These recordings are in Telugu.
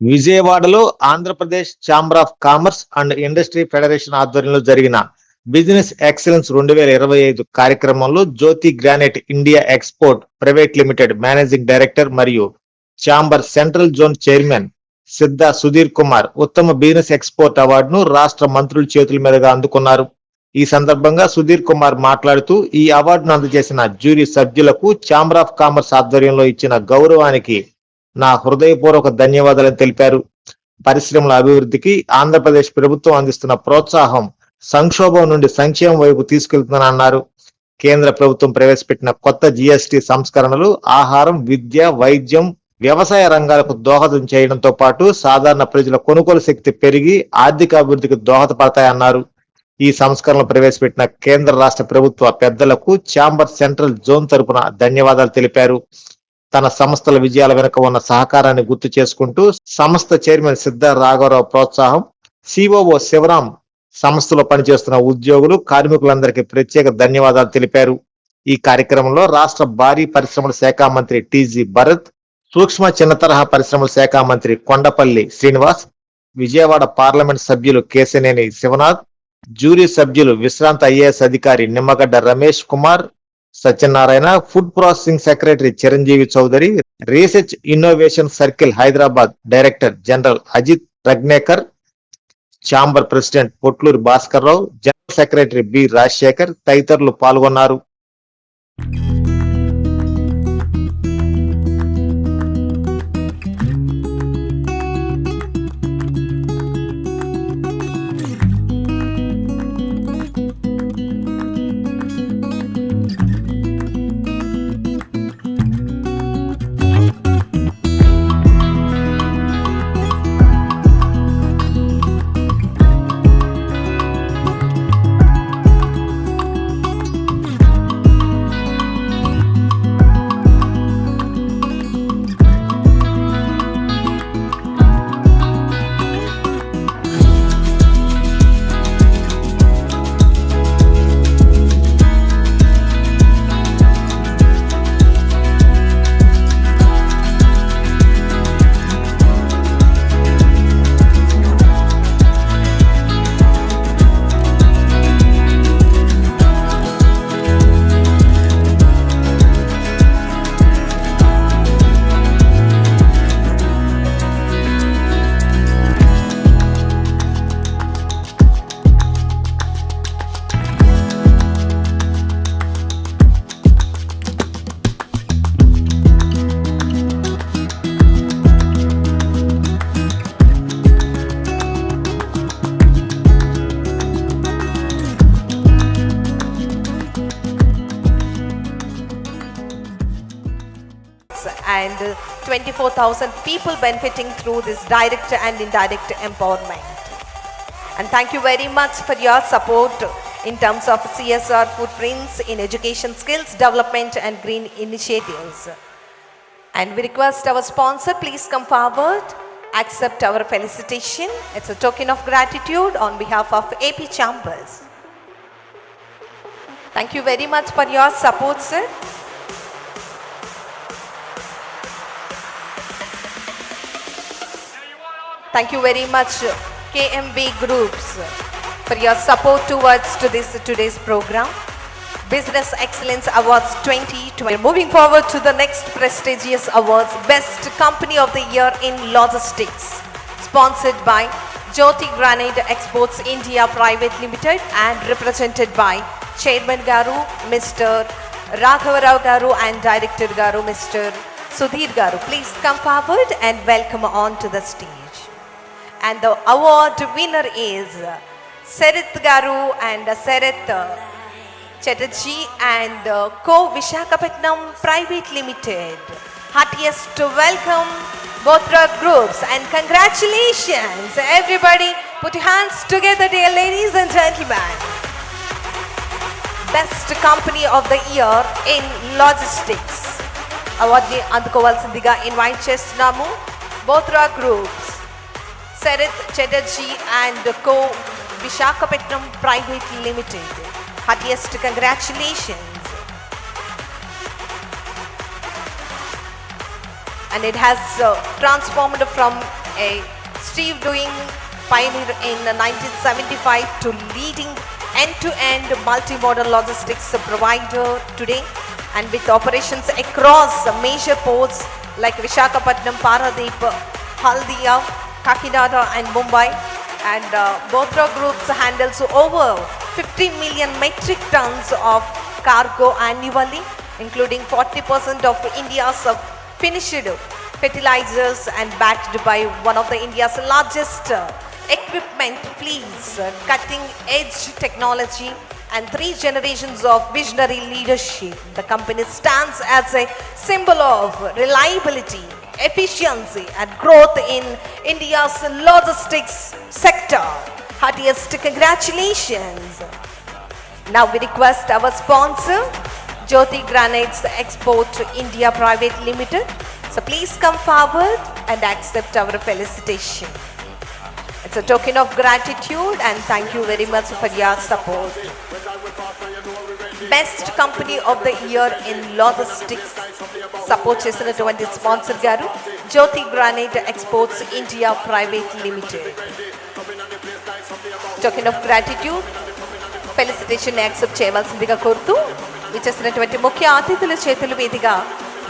విజయవాడలో Andhra Pradesh chamber of commerce and industry federation ఆధ్వర్యంలో జరిగిన బిజినెస్ ఎక్సలెన్స్ రెండు వేల ఇరవై ఐదు కార్యక్రమంలో Jyothi granite India export private limited managing director మరియు chamber central zone chairman Siddha Sudheer Kumar ఉత్తమ బిజినెస్ ఎక్స్పోర్ట్ అవార్డును రాష్ట్ర మంత్రుల చేతుల మీదుగా అందుకున్నారు. ఈ సందర్భంగా సుధీర్ కుమార్ మాట్లాడుతూ ఈ అవార్డును అందజేసిన జ్యూరీ సభ్యులకు ఛాంబర్ ఆఫ్ కామర్స్ ఆధ్వర్యంలో ఇచ్చిన గౌరవానికి నా హృదయపూర్వక ధన్యవాదాలు తెలిపారు. పరిశ్రమల అభివృద్ధికి ఆంధ్రప్రదేశ్ ప్రభుత్వం అందిస్తున్న ప్రోత్సాహం సంక్షోభం నుండి సంక్షేమం వైపు తీసుకెళ్తుందని అన్నారు. కేంద్ర ప్రభుత్వం ప్రవేశపెట్టిన కొత్త జిఎస్టి సంస్కరణలు ఆహారం విద్య వైద్యం వ్యవసాయ రంగాలకు దోహదం చేయడంతో పాటు సాధారణ ప్రజల కొనుగోలు శక్తి పెరిగి ఆర్థిక అభివృద్ధికి దోహదపడతాయన్నారు ఈ సంస్కరణలు ప్రవేశపెట్టిన కేంద్ర రాష్ట్ర ప్రభుత్వ పెద్దలకు ఛాంబర్ సెంట్రల్ జోన్ తరపున ధన్యవాదాలు తెలిపారు. తన సంస్థల విజయాల వెనుక ఉన్న సహకారాన్ని గుర్తు చేసుకుంటూ సంస్థ చైర్మన్ సిద్ధ రాఘవరావు ప్రోత్సాహం సిఓఓ శివరాం సంస్థలో పనిచేస్తున్న ఉద్యోగులు కార్మికులందరికీ ప్రత్యేక ధన్యవాదాలు తెలిపారు. ఈ కార్యక్రమంలో రాష్ట్ర భారీ పరిశ్రమల శాఖ మంత్రి టిజి భరత్ సూక్ష్మ చిన్న తరహా పరిశ్రమల శాఖ మంత్రి కొండపల్లి శ్రీనివాస్ విజయవాడ పార్లమెంట్ సభ్యులు కేశనేని శివనాథ్ జ్యూరీ సభ్యులు విశ్రాంత ఐఏఎస్ అధికారి Nimmagadda Ramesh Kumar Satyanarayana food processing secretary Chiranjeevi Chaudhary research innovation circle Hyderabad director general Ajit Ragnekar chamber president Potluri Bhaskar Rao general secretary B Rajasekhar తదితరులు పాల్గొన్నారు. And uh, 24,000 people benefiting through this direct and indirect empowerment. And thank you very much for your support in terms of CSR footprints in education skills development and green initiatives. And we request our sponsor, please come forward, accept our felicitation. It's a token of gratitude on behalf of AP Chambers. Thank you very much for your support, sir. Thank you very much, KMB Groups, for your support towards to this today's program. Business Excellence Awards 2020. Moving forward to the next prestigious awards, Best Company of the Year in Logistics, sponsored by Jyoti Granite Exports India Private Limited and represented by Chairman Garu, Mr. Raghavarao Garu and Director Garu, Mr. Sudhir Garu. Please come forward and welcome on to the stage. And the award winner is Sarit Garu and Sarit Chatterjee and uh, Co Vishakhapatnam Private Limited. Heartiest welcome both our groups and congratulations everybody. Put your hands together dear ladies and gentlemen. Best Company of the Year in Logistics. అవార్డుని అందుకోవాల్సిందిగా ఇన్వైట్ చేస్తున్నాము బోత్ రా groups Sarath Chatterjee and Co. Vishakapatnam Private Limited. Heartiest congratulations. And it has uh, transformed from a Steve doing pioneer in 1975 to leading end-to-end multimodal logistics provider today and with operations across major ports like Vishakapatnam, Paradip, Haldia, Kakinada and Mumbai and uh, Bothra Groups handles over 50 million metric tons of cargo annually including 40% of India's finished fertilizers and backed by one of the India's largest uh, equipment fleets, uh, cutting edge technology and three generations of visionary leadership. The company stands as a symbol of reliability, efficiency and growth in India's logistics sector. Heartiest congratulations. Now we request our sponsor, Jyoti Granites Export India Private Limited. So please come forward and accept our felicitation. It's a token of gratitude and thank you very much for your support. Best company of the year in logistics support చేసినటువంటి స్పాన్సర్ గారు Jyothi granite exports India private limited token of gratitude felicitation accept చేయవలసిందిగా కోరుతూ విచ్చేసినటువంటి ముఖ్య అతిథుల చేతుల మీదుగా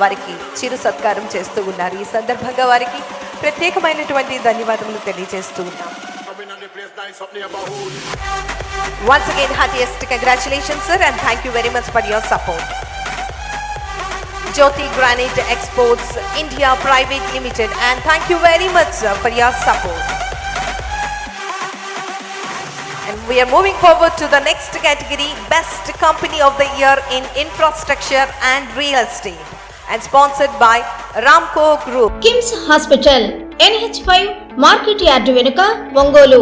వారికి చిరు సత్కారం చేస్తూ ఉన్నారు. ఈ సందర్భంగా వారికి ప్రత్యేకమైనటువంటి ధన్యవాదములు తెలియజేస్తూ ఉన్నాం. Once again, heartiest congratulations, sir, and thank you very much for your support. Jyoti Granite Exports India Private Limited, and thank you very much, sir, for your support. And we are moving forward to the next category, Best Company of the Year in Infrastructure and Real Estate, and sponsored by Ramco Group. KIMS hospital NH five market yard వెనుక ఒంగోలు